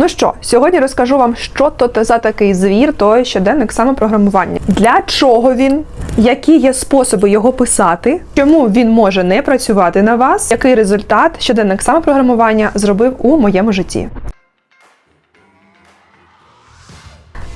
Ну що, сьогодні розкажу вам, що то за такий звір, той щоденник самопрограмування. Для чого він? Які є способи його писати? Чому він може не працювати на вас? Який результат щоденник самопрограмування зробив у моєму житті?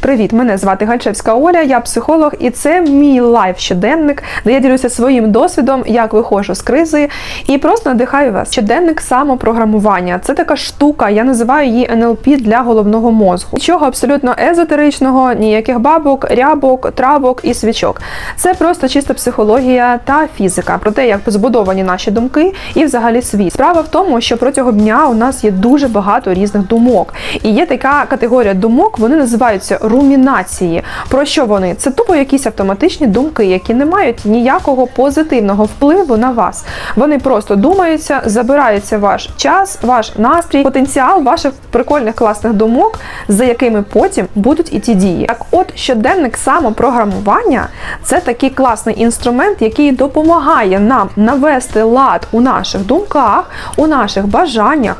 Привіт, мене звати Гальчевська Оля, я психолог, і це мій лайф щоденник, де я ділюся своїм досвідом, як виходжу з кризи, і просто надихаю вас. Щоденник самопрограмування. Це така штука, я називаю її НЛП для головного мозку. Нічого абсолютно езотеричного, ніяких бабок, рябок, травок і свічок. Це просто чиста психологія та фізика про те, як збудовані наші думки і взагалі світ. Справа в тому, що протягом дня у нас є дуже багато різних думок, і є така категорія думок, вони називаються румінації. Про що вони? Це тупо якісь автоматичні думки, які не мають ніякого позитивного впливу на вас. Вони просто думаються, забирається ваш час, ваш настрій, потенціал ваших прикольних класних думок, за якими потім будуть і ті дії. Так, от щоденник самопрограмування це такий класний інструмент, який допомагає нам навести лад у наших думках, у наших бажаннях,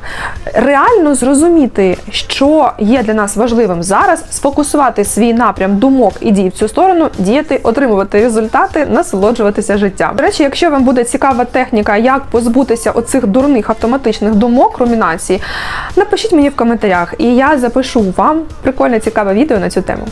реально зрозуміти, що є для нас важливим зараз, сфокусувати свій напрям думок і дій в цю сторону, діяти, отримувати результати, насолоджуватися життям. До речі, якщо вам буде цікава техніка, як позбутися оцих дурних автоматичних думок, румінації, напишіть мені в коментарях, і я запишу вам прикольне цікаве відео на цю тему.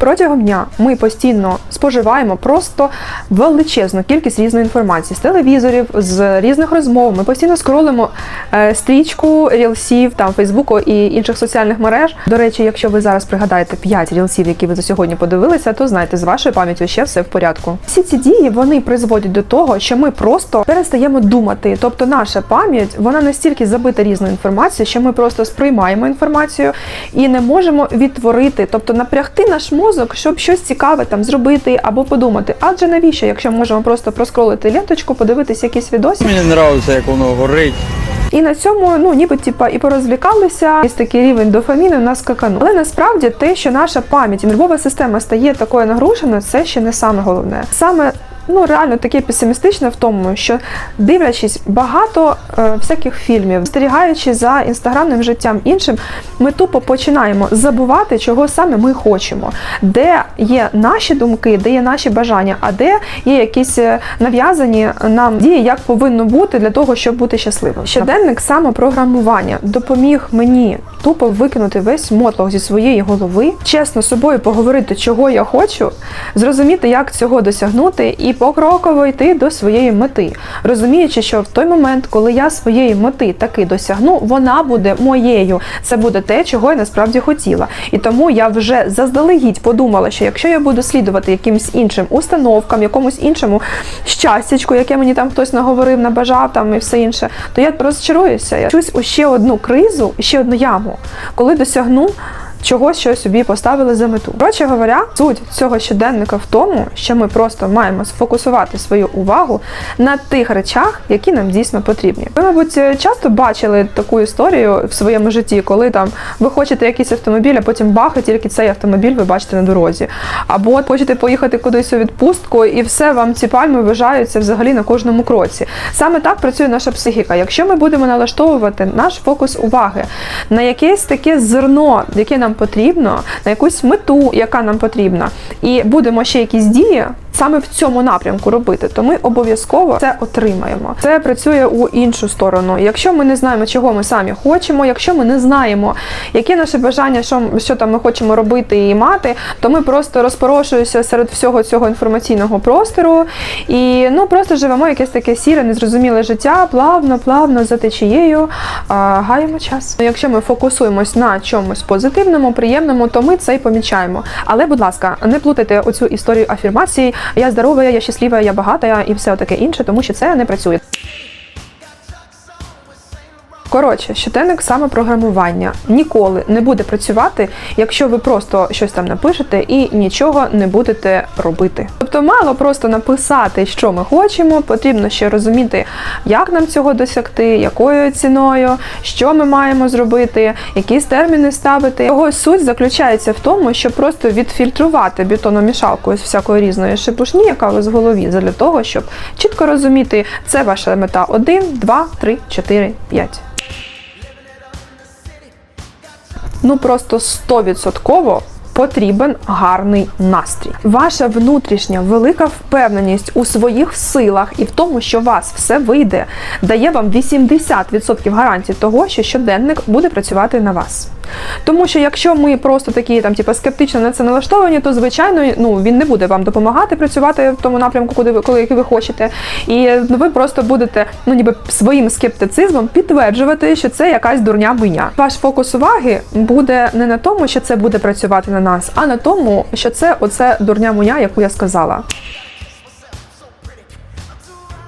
Протягом дня ми постійно споживаємо просто величезну кількість різної інформації з телевізорів, з різних розмов. Ми постійно скролимо е, стрічку рілсів, там Фейсбуку і інших соціальних мереж. До речі, якщо ви зараз пригадаєте 5 рілсів, які ви за сьогодні подивилися, то знайте, з вашою пам'яттю ще все в порядку. Всі ці дії вони призводять до того, що ми просто перестаємо думати. Тобто, наша пам'ять вона настільки забита різною інформацією, що ми просто сприймаємо інформацію і не можемо відтворити, тобто напрягти наш мозок мозок, щоб щось цікаве там зробити або подумати. Адже навіщо, якщо можемо просто проскролити ленточку, подивитися якісь відоси? Мені подобається, як воно горить. І на цьому ну ніби типа і порозвлікалися, і такий рівень дофаміну у нас скаканув. Але насправді те, що наша пам'ять і нервова система стає такою нагруженою, це ще не саме головне. Саме ну реально таке песимістичне в тому, що дивлячись багато е, всяких фільмів, спостерігаючи за інстаграмним життям іншим, ми тупо починаємо забувати, чого саме ми хочемо, де є наші думки, де є наші бажання, а де є якісь е, нав'язані нам дії, як повинно бути для того, щоб бути щасливим. Щоденник самопрограмування допоміг мені тупо викинути весь мотлох зі своєї голови, чесно з собою поговорити, чого я хочу, зрозуміти, як цього досягнути, і покроково йти до своєї мети, розуміючи, що в той момент, коли я своєї мети таки досягну, вона буде моєю. Це буде те, чого я насправді хотіла. І тому я вже заздалегідь подумала, що якщо я буду слідувати якимось іншим установкам, якомусь іншому щастячку, яке мені там хтось наговорив, набажав там і все інше, то я розчаруюся. Я чусь у ще одну кризу, ще одну яму, коли досягну чогось, що собі поставили за мету. Коротше говоря, суть цього щоденника в тому, що ми просто маємо сфокусувати свою увагу на тих речах, які нам дійсно потрібні. Ви, мабуть, часто бачили таку історію в своєму житті, коли там ви хочете якийсь автомобіль, а потім бах, і тільки цей автомобіль ви бачите на дорозі. Або хочете поїхати кудись у відпустку, і все вам ці пальми вважаються взагалі на кожному кроці. Саме так працює наша психіка. Якщо ми будемо налаштовувати наш фокус уваги на якесь таке зерно, яке нам потрібно, на якусь мету, яка нам потрібна, і будемо ще якісь дії. Саме в цьому напрямку робити, то ми обов'язково це отримаємо. Це працює у іншу сторону. Якщо ми не знаємо, чого ми самі хочемо, якщо ми не знаємо, які наше бажання, що, що там ми хочемо робити і мати, то ми просто розпорошуємося серед всього цього інформаційного простору і ну просто живемо якесь таке сіре, незрозуміле життя, плавно, плавно за течією, а, гаємо час. Якщо ми фокусуємось на чомусь позитивному, приємному, то ми це й помічаємо. Але, будь ласка, не плутайте оцю історію афірмації. Я здорова, я щаслива, я багата і все таке інше, тому що це не працює. Коротше, щоденник самопрограмування ніколи не буде працювати, якщо ви просто щось там напишете і нічого не будете робити. Тобто, мало просто написати, що ми хочемо, потрібно ще розуміти, як нам цього досягти, якою ціною, що ми маємо зробити, якісь терміни ставити. Його суть заключається в тому, щоб просто відфільтрувати бетономішалку з всякої різної шипушні, яка у вас в голові, для того, щоб чітко розуміти, це ваша мета 1, 2, 3, 4, 5. Ну просто 100% потрібен гарний настрій. Ваша внутрішня велика впевненість у своїх силах і в тому, що у вас все вийде, дає вам 80% гарантії того, що щоденник буде працювати на вас. Тому що якщо ми просто такі там, типу, скептично на це налаштовані, то звичайно ну він не буде вам допомагати працювати в тому напрямку, куди ви коли який ви хочете. І ну, ви просто будете ну ніби своїм скептицизмом підтверджувати, що це якась дурня буйня. Ваш фокус уваги буде не на тому, що це буде працювати на нас, а на тому, що це оце дурня буйня, яку я сказала.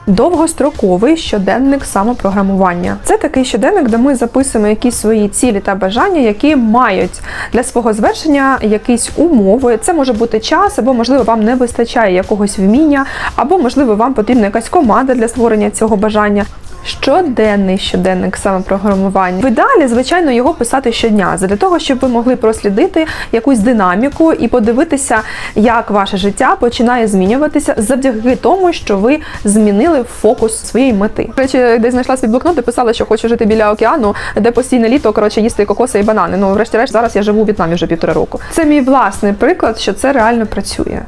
Довгостроковий щоденник самопрограмування. Це такий щоденник, де ми записуємо якісь свої цілі та бажання, які мають для свого звершення якісь умови. Це може бути час, або можливо вам не вистачає якогось вміння, або можливо вам потрібна якась команда для створення цього бажання. Щоденний щоденник самопрограмування. В ідеалі, звичайно, його писати щодня, для того, щоб ви могли прослідити якусь динаміку і подивитися, як ваше життя починає змінюватися завдяки тому, що ви змінили фокус своєї мети. Речі, десь знайшла свій блокнот і писала, що хочу жити біля океану, де постійне літо коротше їсти кокоси і банани. Ну, врешті-решт, зараз я живу у В'єтнамі вже півтора року. Це мій власний приклад, що це реально працює.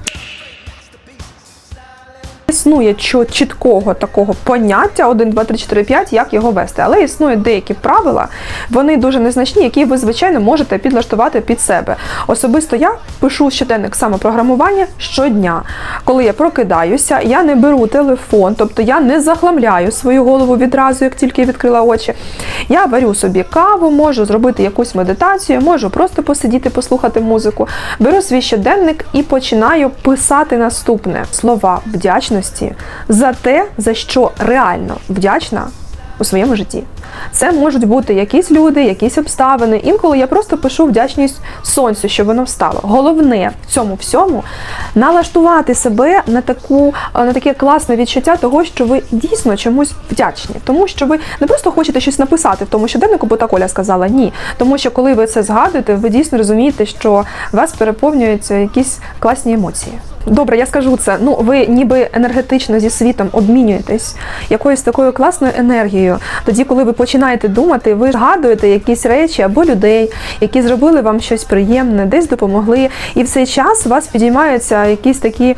Існує чіткого такого поняття 1, 2, 3, 4, 5, як його вести. Але існують деякі правила, вони дуже незначні, які ви, звичайно, можете підлаштувати під себе. Особисто я пишу щоденник самопрограмування щодня. Коли я прокидаюся, я не беру телефон, тобто я не захламляю свою голову відразу, як тільки відкрила очі. Я варю собі каву, можу зробити якусь медитацію, можу просто посидіти, послухати музику. Беру свій щоденник і починаю писати наступне слова вдячності за те, за що реально вдячна у своєму житті. Це можуть бути якісь люди, якісь обставини. Інколи я просто пишу вдячність сонцю, що воно встало. Головне в цьому всьому налаштувати себе на таку на таке класне відчуття того, що ви дійсно чомусь вдячні, тому що ви не просто хочете щось написати в тому щоденнику, бо так Оля сказала ні. Тому що коли ви це згадуєте, ви дійсно розумієте, що вас переповнюються якісь класні емоції. Добре, я скажу це. Ну, ви ніби енергетично зі світом обмінюєтесь якоюсь такою класною енергією. Тоді, коли ви починаєте думати, ви згадуєте якісь речі або людей, які зробили вам щось приємне, десь допомогли. І в цей час у вас підіймаються якісь такі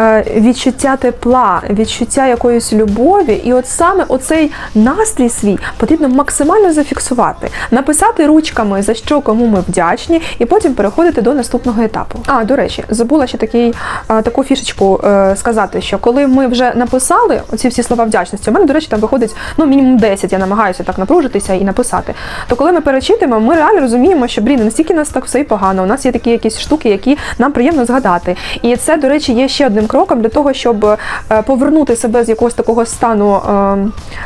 е, відчуття тепла, відчуття якоїсь любові. І от саме оцей настрій свій потрібно максимально зафіксувати, написати ручками, за що кому ми вдячні, і потім переходити до наступного етапу. А, до речі, забула ще такий таку фішечку е, сказати, що коли ми вже написали оці всі слова вдячності, у мене, до речі, там виходить ну мінімум 10, я намагаюся так напружитися і написати. То коли ми перечитуємо, ми реально розуміємо, що блін, настільки нас так все і погано. У нас є такі якісь штуки, які нам приємно згадати. І це, до речі, є ще одним кроком для того, щоб е, повернути себе з якогось такого стану е,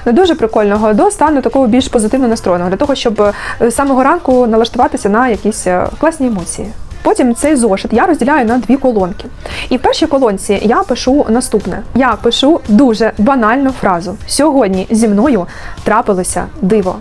не дуже прикольного до стану такого більш позитивно настроєного, для того, щоб е, з самого ранку налаштуватися на якісь е, класні емоції. Потім цей зошит я розділяю на дві колонки. І в першій колонці я пишу наступне: я пишу дуже банальну фразу: сьогодні зі мною трапилося диво.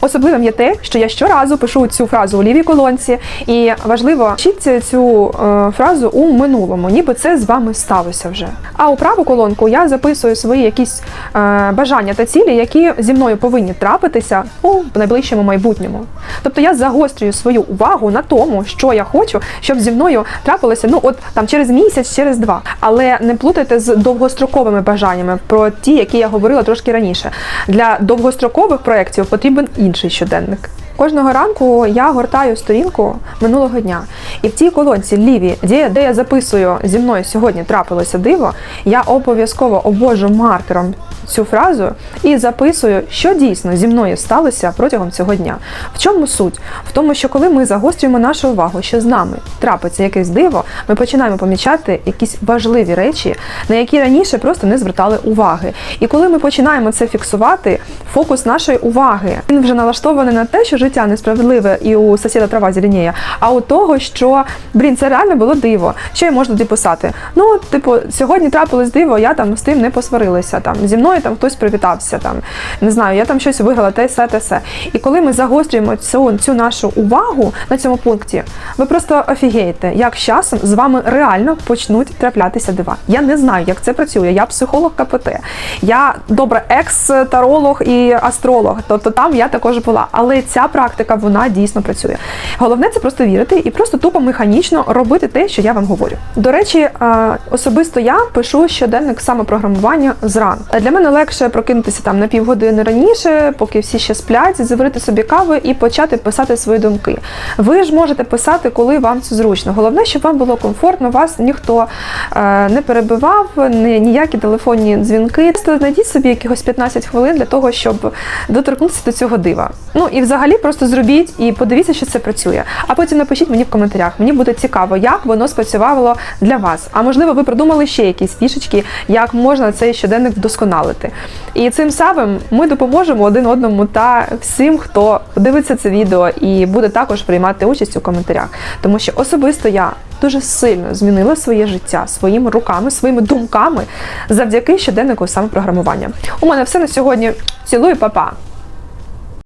Особливим є те, що я щоразу пишу цю фразу у лівій колонці, і важливо вчитися цю е, фразу у минулому, ніби це з вами сталося вже. А у праву колонку я записую свої якісь е, бажання та цілі, які зі мною повинні трапитися у найближчому майбутньому. Тобто я загострюю свою увагу на тому, що я хочу, щоб зі мною трапилося ну от там через місяць, через два. Але не плутайте з довгостроковими бажаннями про ті, які я говорила трошки раніше. Для довгострокових проєктів потрібен інший щоденник. Кожного ранку я гортаю сторінку минулого дня, і в тій колонці ліві, де я записую зі мною сьогодні трапилося диво, я обов'язково обвожу маркером цю фразу і записую, що дійсно зі мною сталося протягом цього дня. В чому суть? В тому, що коли ми загострюємо нашу увагу, що з нами трапиться якесь диво, ми починаємо помічати якісь важливі речі, на які раніше просто не звертали уваги. І коли ми починаємо це фіксувати, фокус нашої уваги. Він вже налаштований на те, що життя несправедливе і у сусіда трава зеленіє, а у того, що блін, це реально було диво. Що я можу тоді писати? Ну, типу, сьогодні трапилось диво, я там з тим не посварилася. Там зі мною там хтось привітався. Там не знаю, я там щось виграла, те все, те все. І коли ми загострюємо цю, цю нашу увагу на цьому пункті, ви просто офігієте, як з часом з вами реально почнуть траплятися дива. Я не знаю, як це працює. Я психолог КПТ, я добре екс-таролог і астролог. Тобто там я також була. Але ця практика вона дійсно працює. Головне це просто вірити і просто тупо механічно робити те, що я вам говорю. До речі, е, особисто я пишу щоденник самопрограмування зранку. Для мене легше прокинутися там на півгодини раніше, поки всі ще сплять, заварити собі кави і почати писати свої думки. Ви ж можете писати, коли вам це зручно. Головне, щоб вам було комфортно, вас ніхто е, не перебивав, ні, ніякі телефонні дзвінки. Знайдіть собі якихось 15 хвилин для того, щоб доторкнутися до цього дива. Ну і взагалі просто зробіть і подивіться, що це працює. А потім напишіть мені в коментарях. Мені буде цікаво, як воно спрацювало для вас. А можливо, ви придумали ще якісь фішечки, як можна цей щоденник вдосконалити. І цим самим ми допоможемо один одному та всім, хто дивиться це відео і буде також приймати участь у коментарях. Тому що особисто я дуже сильно змінила своє життя своїми руками, своїми думками завдяки щоденнику самопрограмування. У мене все на сьогодні. Цілую, па-па!